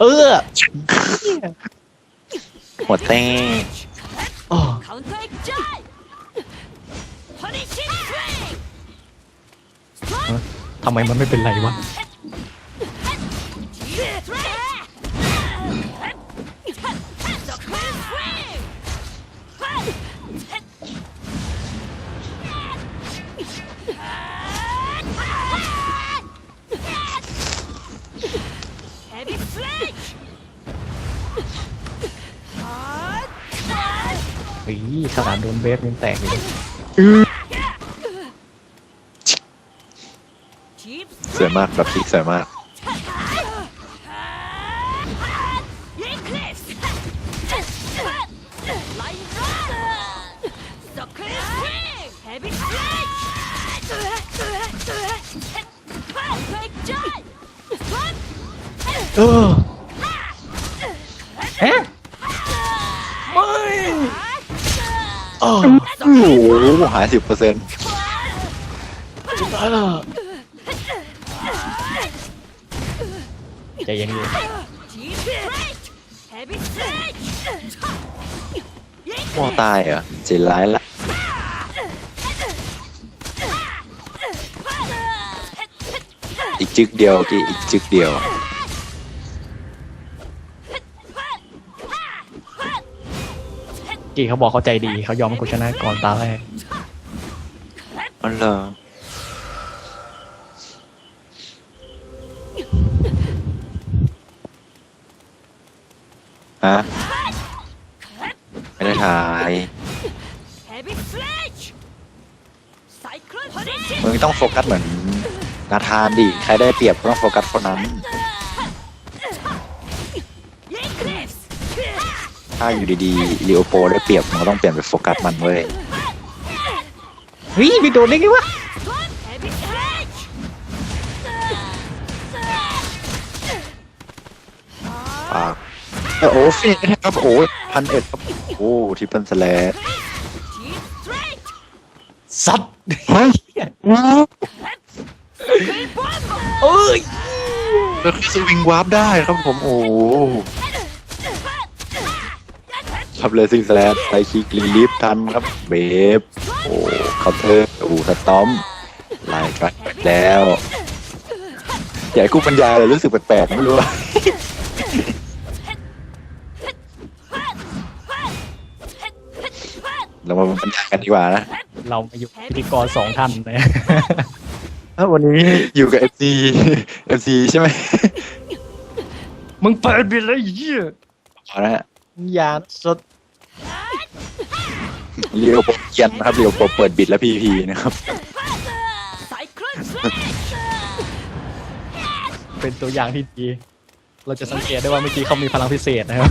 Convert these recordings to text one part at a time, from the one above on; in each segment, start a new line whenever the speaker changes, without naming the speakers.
เออ
หัวเต้
โอ้ทำไมมันไม่เป็นไรวะ เฮ้ยสถามโดนเบสมันแตกอยู่
สียมากแบบพีเสียมาก
Heavy strike!
เอ๊ะไม่
โอ้โหหายสิบเปอร์เซ็นต์
ตายละใจะย็นดิ
พ่อตายเหรอจิร้ายละอีกจึกเดียวกี่อีกจึกเดียว
กี้เขาบอกเขาใจดีเขายอมให้กูชนะก่อนตาแรก
อันเหรอะไม่ได้ถ่าย มึงต้องโฟกัสเหมือนนาธานดิ ใครได้เปรียบก็ต้องโฟกัสคนนั้น ถ้าอยู่ดีๆลีโอโปได้เปรียบมัาต้องเปลี่ยนไปโฟกัสมันเว้ย
วิ่งไปโดนได้ไงวะ
ปากโอ้ฟินครับโอ้พันเอ็ดครับโอ้ที่เป็นสแลด
สั
ตว์
เฮ้ย
เอ้
คือสวิงวาร์ปได้ครับผมโอ้ ครับเลยซิงสแลดไซคิกลีลิฟทันครับเบฟโอ้เคาน์เตอร์โอ้สตอมไล่กันแล้วอยากให้กูบรรยายเลยรู้สึกแปลกๆไม่รู้ว่าเรามาบรรยายกันดีกว่านะ
เรามาอยู่พิธีกรสองท่านนะ
ถ้าวันนี้อยู่กับ FC FC ใช่ไหม
มึงเปิดบินเลยไอ้เหี้ย
พอนะฮะ
อย่าสด
เรียวผมเกียนนะครับเรียวผมเปิดบิดและพีพีนะครับ
เป็นตัวอย่างที่ดี เราจะสังเกตได้ว่าเมื่อกี้เขามีพลังพิเศษนะครับ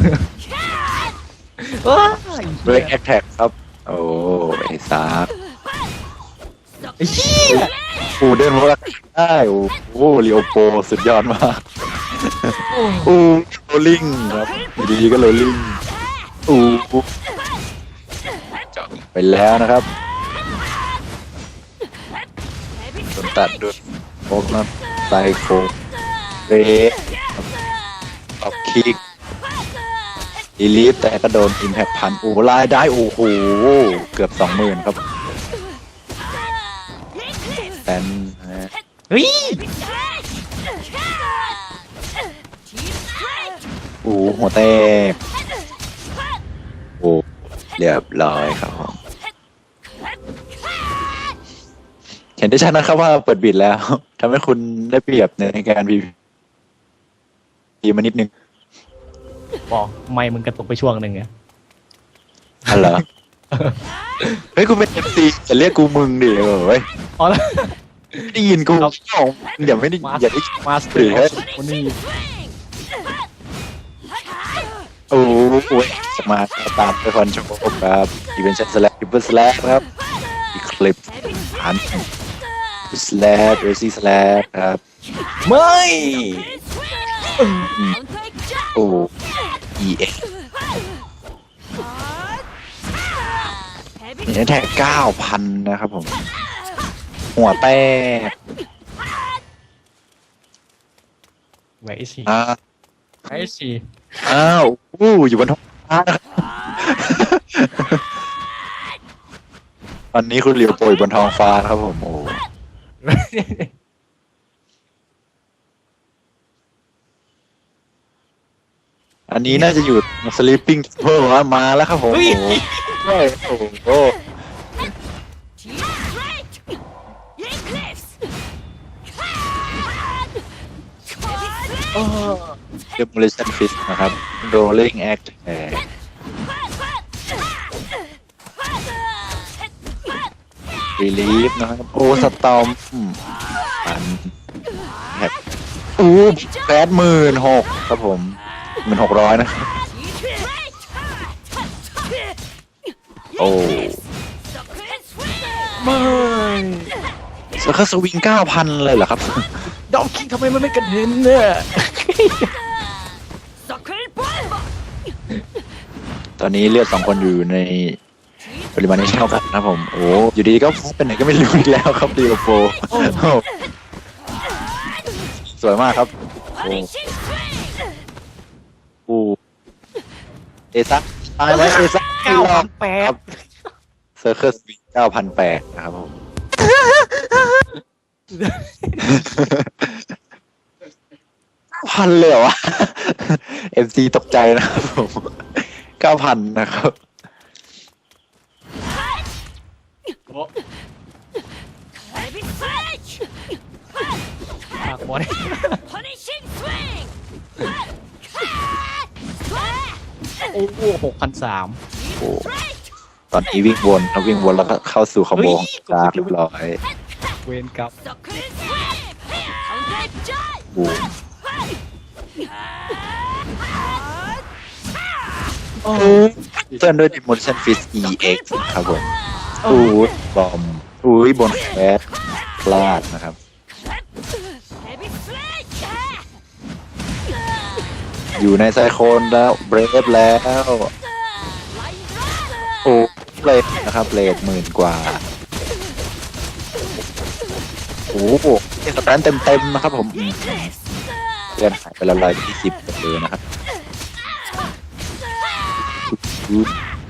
เบรกแอคแท็กครับ โอ้ไอ้สา
ไอ้เหี้ย
กูเดินรถได้โอ้เรียวโปสุดยอดมากอู้โรลลิงครับดีก็โรลลิงอู้ ไปแล้วนะครับโดนตัดด้วโอ้ครับไซโคเรออกคิกอีลีฟแต่ก็โดนอิมแพคพันโอ้ลายได้ โอ้โห เกือบสองหมื่นครับแตน
เฮ้ย
โอ้หัวแตกโอ้เรียบร้อยครับผม เห็นได้ชัดนะครับว่าเปิดบิดแล้วทำให้คุณได้เปรียบในการพีพีมานิดนึง
บอกไม่มึงกระตุกไปช่วงหนึ่งไง
อันเหรอเฮ้ยกูเป็นเอฟซีจะเรียกกูมึงดิเออเว้ย
อ๋อแล้ว
ได้ยินกูของอย่าไม่ได้
มา
อย่าได้
มาสเตอร์วันนี้
스 윙!
โอ้โหสมาร์ทตามไปคอนโชว์ครับอีเวนต์สแลกอีเวนต์สแลกครับอีคลิปานสแลดเรซี่สแลดครับ
ไม่
โอ้เอ
เนี่
ยแท็กเก้าพันนะครับผม หัวแตก
Where is he?
อ่า
Where is
อ้าวอู้อยู่บนท้องฟ้า ตอนนี้คุณเหลียวโปรยบนท้องฟ้าครับผมโอ้อันนี้น่าจะอยู่ sleeping temple มามาแล้วครับผม
เฮ้ย
โอ้โหโอ้โห
Team straight. Eclipse.
demolition fist นะครับ rolling act แ relief นะครับโอ้สตอมปันแฮปอู้แปดหมื่นหกครับผมหมื่นหกร้อยนะครับโอ้
ไม่
แล้วก็สวิงเก้าพันเลยเหรอครับ
ดอมคิงทำไมมันไม่กระเด็นเนี่ย
ตอนนี้เลือดสองคนอยู่ใน ปริมาณที่เท่ากันนะครับผม โอ้อยู่ดีๆก็เป็นไหนก็ไม่รู้อีกแล้วครับดีโอโฟโอ้สวยมากครับโอ้โอ้เอซักตายแล้วเอซัก
เก้าพันแปด
เซอร์เคิลสวิงเก้าพันแปดนะครับผมพันเลยเหรอวะเอ็มซีตกใจนะครับผมเก้าพันนะครับ
ปากบอล
Punishing swing!
โอ้โหหกพันสาม
โอ้ตอนนี้วิ่งวนครับวิ่งวนแล้วก็เข้าสู่ขโมงดาร์กเรียบร้อย
เวนกับ
Sucker swing! Counter judge!
บูมเพื่อนด้วย Demolition Fist EX ครับผม อู้บอมอุ้ยบนแคสพลาดนะครับ อยู่ในไซโคนแล้วเบรฟแล้ว โอ้เลนะครับเลทหมื่นกว่า โอ้โหสแตนเต็มๆนะครับผมเลื่อนหายไปละร้อยยี่สิบเลยนะครับ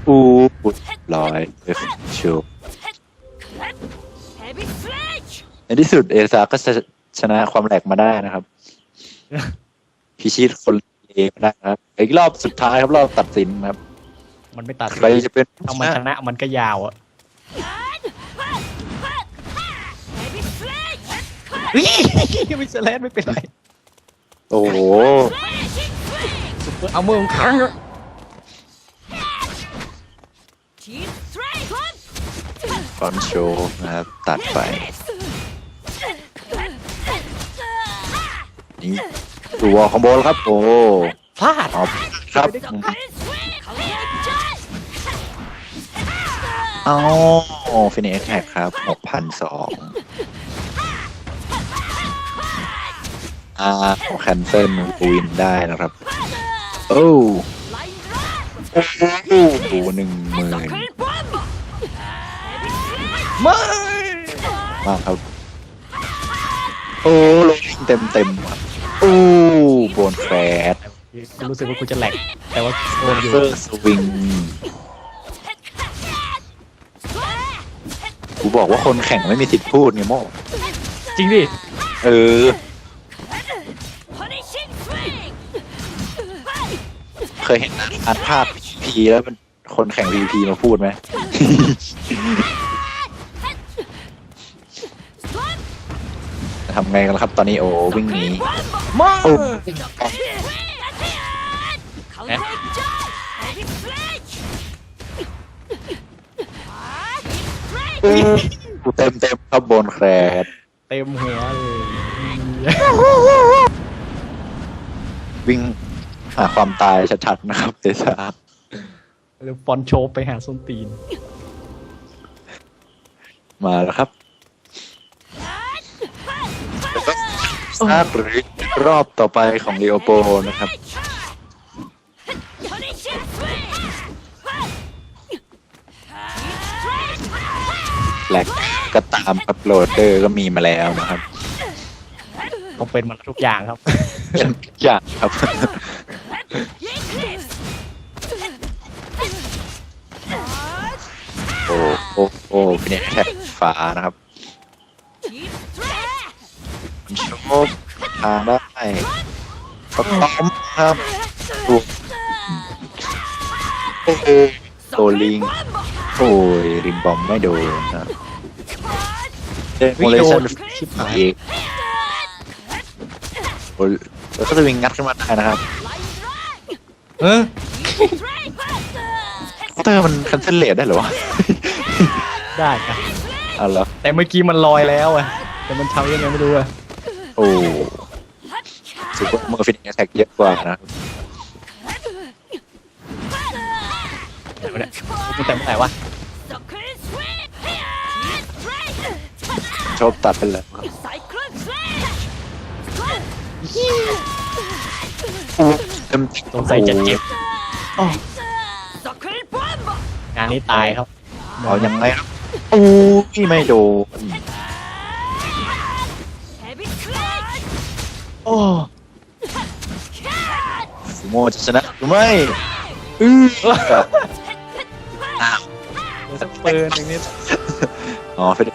อู้อู้อู้ร้อยเอฟชู
Heavy sledge!
ในที่สุดเอซาก็จะชนะความแหลกมาได้นะครับ พิชิตคนเองได้นะครับอีกรอบสุดท้ายครับรอบตัดสินครับ
มันไม่ตัด
ใครจะเป็น
ถ้ามันชนะมันก็ยาวอะ
Heavy sledge!
เฮ้ยไม่เซเลนไม่เป็นไร
โอ้โห
Punishing swing!
เอามือครั้ง
ฟอนโชว์นะครับ ตัดไปนี่ดูวอลคอมโบแล้วครับ โอ้
พลาด
เอาครับ
Sucker swing! Counter judge!
เอาฟินิชแท็กครับหกพันสองอ่าแคนเซิลวินได้นะครับ โอ้
Line run!
โอ้โหหนึ่งหมื่น
ไม่
มากครับ โอ้ลงเต็มเต็มๆครับโอ้โบนแฟด
กูรู้สึกว่ากูจะแหลก แต่ว่าโดนอยู่
เฟอร์สวิงกูบอกว่าคนแข่งไม่มีสิทธิ์พูดไงโม่
จริงดิ
เออ
Punishing swing!
เคยเห็นอ่านภาพพีแล้วมันคนแข่งพีพีมาพูดไหม ทำไงกันล่ะครับ ตอนนี้โอ้วิ่งหนี
ไม่
โอ้
Counter judge! Heavy sledge!
กูเต็มเต็มๆครับโบนแครด
เต็มหัวเลย
วิ่งหาความตายชัดๆนะครับเดชา
หรือฟอนโชว์ไปหาส้นตีน
มาแล้วครับ ซากหรือรอบต่อไปของลีโอโปนะครับ
Punishing swing!
แหลกก็ตามครับโหลดเดอร์ก็มีมาแล้วนะครับ
ต้องเป็นมันทุกอย่างครับ
เป็นอย่างครับ
Eclipse.
โอ้โอ้โอ้เป็นแท็กฟ้านะครับ
Deep strength.
โชค ทางได้สตอมครับถูกโอ้โหโดนลิง โอ้ยริมบอมไม่โดนนะเดนโม
วิ
เล
โด
ชั่น
นชิบหาย
เอกโอ้ยแล้วก็จะวิ่งงัดขึ้นมาได้นะครับ
เออ
เคาน์เตอร์มันคันเซลเลตได้เหรอวะ
ได้ครับ
อ๋อเหรอ
แต่เมื่อกี้มันลอยแล้วอะแต่มันทำยังไงไม่รู้อะ
โอ้สุดเมอร์ฟินแท็กเยอะกว่านะ
เดี๋ยวเนี่ยมันแต่เมื่อไหร่วะ
ชอบตัดไปเลย
Cyclone Slash.
เต็ม
สงสัยจะเจ็บ
Circle Bomb.
งานนี้ตายครับ
เอายังไงครับโอ้ยไม่โดน
โอ้
ฟูโมจะชนะหรือไม่อืออ้าว
สักปืนหนึ่งนิด
อ๋อเฟเด